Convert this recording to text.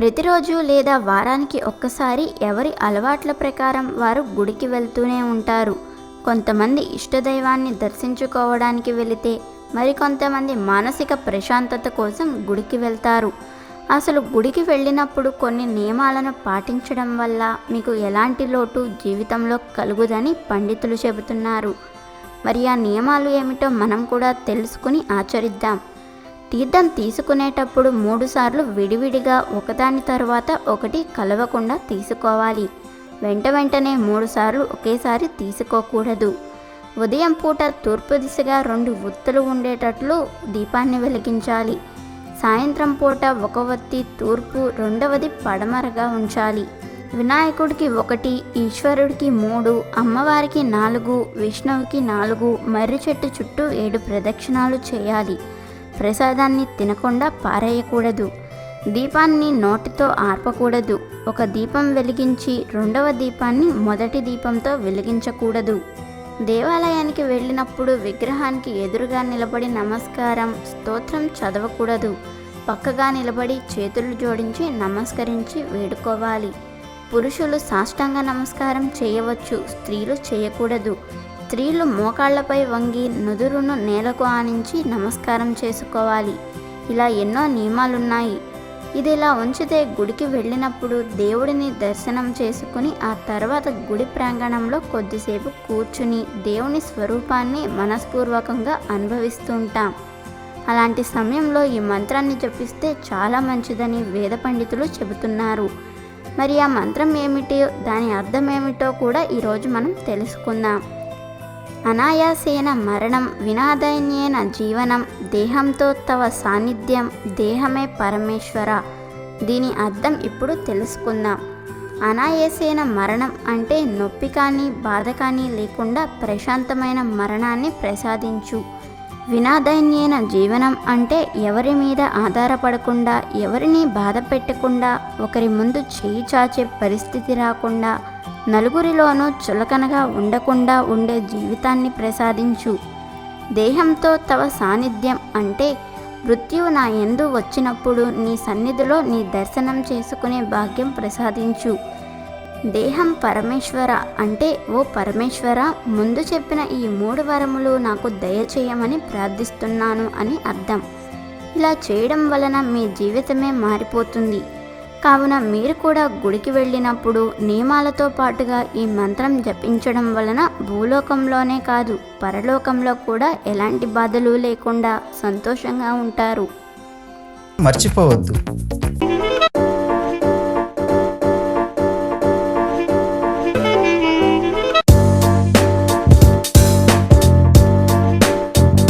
ప్రతిరోజు లేదా వారానికి ఒక్కసారి ఎవరి అలవాట్ల ప్రకారం వారు గుడికి వెళ్తూనే ఉంటారు. కొంతమంది ఇష్టదైవాన్ని దర్శించుకోవడానికి వెళితే మరికొంతమంది మానసిక ప్రశాంతత కోసం గుడికి వెళ్తారు. అసలు గుడికి వెళ్ళినప్పుడు కొన్ని నియమాలను పాటించడం వల్ల మీకు ఎలాంటి లోటు జీవితంలో కలుగుదని పండితులు చెబుతున్నారు. మరి ఆ నియమాలు ఏమిటో మనం కూడా తెలుసుకుని ఆచరిద్దాం. తీర్థం తీసుకునేటప్పుడు మూడుసార్లు విడివిడిగా ఒకదాని తర్వాత ఒకటి కలవకుండా తీసుకోవాలి. వెంట వెంటనే మూడుసార్లు ఒకేసారి తీసుకోకూడదు. ఉదయం పూట తూర్పు దిశగా రెండు ఒత్తులు ఉండేటట్లు దీపాన్ని వెలిగించాలి. సాయంత్రం పూట ఒక ఒత్తి తూర్పు రెండవది పడమరగా ఉంచాలి. వినాయకుడికి ఒకటి ఈశ్వరుడికి మూడు అమ్మవారికి నాలుగు విష్ణువుకి నాలుగు మర్రి చెట్టు చుట్టూ ఏడు ప్రదక్షిణాలు చేయాలి. ప్రసాదాన్ని తినకుండా పారేయకూడదు. దీపాన్ని నోటితో ఆర్పకూడదు. ఒక దీపం వెలిగించి రెండవ దీపాన్ని మొదటి దీపంతో వెలిగించకూడదు. దేవాలయానికి వెళ్ళినప్పుడు విగ్రహానికి ఎదురుగా నిలబడి నమస్కారం స్తోత్రం చదవకూడదు. పక్కగా నిలబడి చేతులు జోడించి నమస్కరించి వేడుకోవాలి. పురుషులు సాష్టాంగ నమస్కారం చేయవచ్చు స్త్రీలు చేయకూడదు. స్త్రీలు మోకాళ్ళపై వంగి నుదురును నేలకు ఆనించి నమస్కారం చేసుకోవాలి. ఇలా ఎన్నో నియమాలున్నాయి. ఇది ఇలా ఉంచితే గుడికి వెళ్ళినప్పుడు దేవుడిని దర్శనం చేసుకుని ఆ తర్వాత గుడి ప్రాంగణంలో కొద్దిసేపు కూర్చుని దేవుని స్వరూపాన్ని మనస్పూర్వకంగా అనుభవిస్తుంటాం. అలాంటి సమయంలో ఈ మంత్రాన్ని జపిస్తే చాలా మంచిదని వేద పండితులు చెబుతున్నారు. మరి ఆ మంత్రం ఏమిటో? దాని అర్థం ఏమిటో కూడా ఈరోజు మనం తెలుసుకుందాం. అనాయాసేన మరణం వినాదైన్యేన జీవనం దేహంతో తవ సాన్నిధ్యం దేహమే పరమేశ్వర. దీని అర్థం ఇప్పుడు తెలుసుకుందాం. అనాయాసేన మరణం అంటే నొప్పి కానీ బాధ కానీ లేకుండా ప్రశాంతమైన మరణాన్ని ప్రసాదించు. వినాదైన్యేన జీవనం అంటే ఎవరి మీద ఆధారపడకుండా ఎవరిని బాధ పెట్టకుండా ఒకరి ముందు చేయి చాచే పరిస్థితి రాకుండా నలుగురిలోనూ చులకనగా ఉండకుండా ఉండే జీవితాన్ని ప్రసాదించు. దేహంతో తవ సాన్నిధ్యం అంటే మృత్యువు నా ఎందు వచ్చినప్పుడు నీ సన్నిధిలో నీ దర్శనం చేసుకునే భాగ్యం ప్రసాదించు. దేహం పరమేశ్వర అంటే ఓ పరమేశ్వర ముందు చెప్పిన ఈ మూడు వరములు నాకు దయచేయమని ప్రార్థిస్తున్నాను అని అర్థం. ఇలా చేయడం వలన మీ జీవితమే మారిపోతుంది. కావున మీరు కూడా గుడికి వెళ్ళినప్పుడు నియమాలతో పాటుగా ఈ మంత్రం జపించడం వలన భూలోకంలోనే కాదు పరలోకంలో కూడా ఎలాంటి బాధలు లేకుండా సంతోషంగా ఉంటారు. మర్చిపోవద్దు.